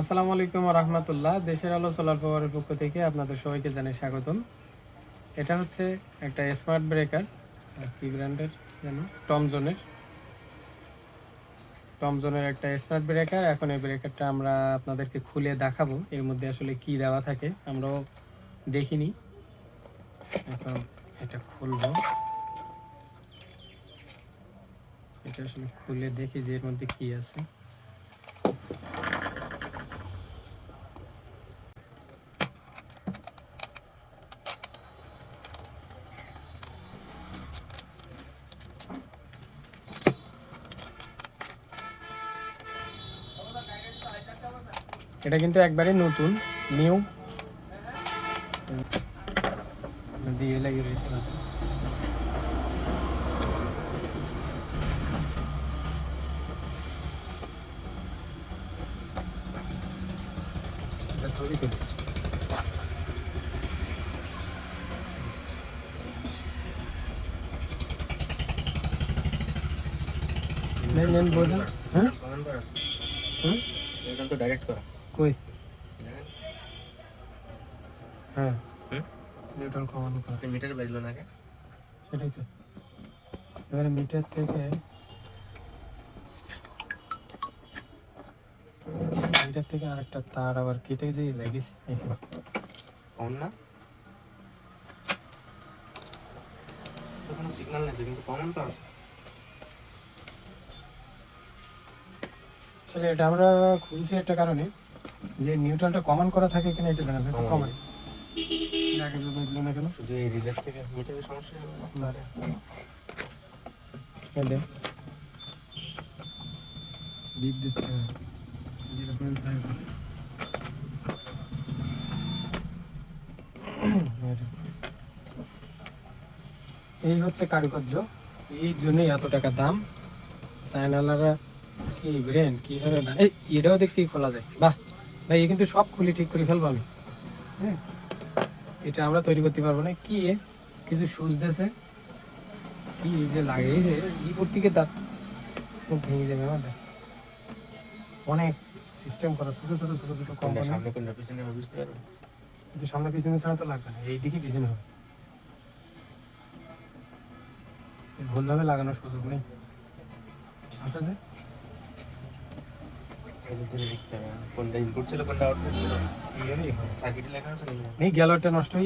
আসসালামু আলাইকুম রহমতুল্লাহ। দেশের আলো সোলার পাওয়ারের পক্ষ থেকে আপনাদের সবাইকে জানাই স্বাগতম। এটা হচ্ছে একটা স্মার্ট ব্রেকার কি ব্র্যান্ডের যেন? টমজনের টমজনের একটা স্মার্ট ব্রেকার এখন এই ব্রেকারটা আমরা আপনাদেরকে খুলে দেখাবো, এর মধ্যে আসলে কি দেওয়া থাকে আমরাও দেখিনি। এখন এটা খুলবো। এটা আসলে খুলে দেখি যে এর মধ্যে কি আছে। এটা কিন্তু একবারে নতুন নিউ দিয়ে লাগিয়ে রয়েছে না এটা ছবি তুলিস নেন নেন বোঝেন হ্যাঁ হুম এখান তো ডাইরেক্ট করা কই? হ্যাঁ। নিউটন কমানো করা মিটার বাজলো না কে? সেটাই তো। এবারে মিটার থেকে মিটার থেকে আরেকটা তার আবার কেটে যে লেগেছে এখানে না? কোনো সিগন্যাল নেই কিন্তু কমন তো আছে। আসলে এটা আমরা খুলছি একটা কারণে। যে নিউটনটা কমান করা থাকে কিনা এটা জানা যায়. কমান আগে বুঝলো না কেন? শুধু এই রিলের থেকে মিটারের সমস্যা হবে তাহলে দিক দিচ্ছে যেরকম থাকবে এই হচ্ছে কারুকার্য। এই জন্যই এত টাকা দাম। চায়নালারা কি ব্রেন কীভাবে না এই এটাও দেখতে খোলা যায়। বাহ! ভাই এ কিন্তু সব খুলে ঠিক করে ফেলব আমি। হ্যাঁ? এটা আমরা তৈরি করতে পারব না। কি এ? কিছু সুচ দেছে কি এই যে লাগে? এই যে বিপদ থেকে দাঁত মুখ ভেঙে যাবে আমাদের অনেক সিস্টেম করা ছোট ছোট ছোট ছোট কোম্পানি সামনে কোনটা? পিছনে বুঝতে পারব। কিন্তু সামনে পিছনে ছাড়া তো লাগবে না এই দিকে পিছনে হবে। ভুলভাবে লাগানোর সুযোগ নেই। আচ্ছা যে এর ভিতরে দেখতে হবে কোনটা ইনপুট ছিল, কোনটা আউটপুট ছিল? এই হবে সার্কিটে লেখা আছে নেই গ্যালারটা নষ্ট হয়ে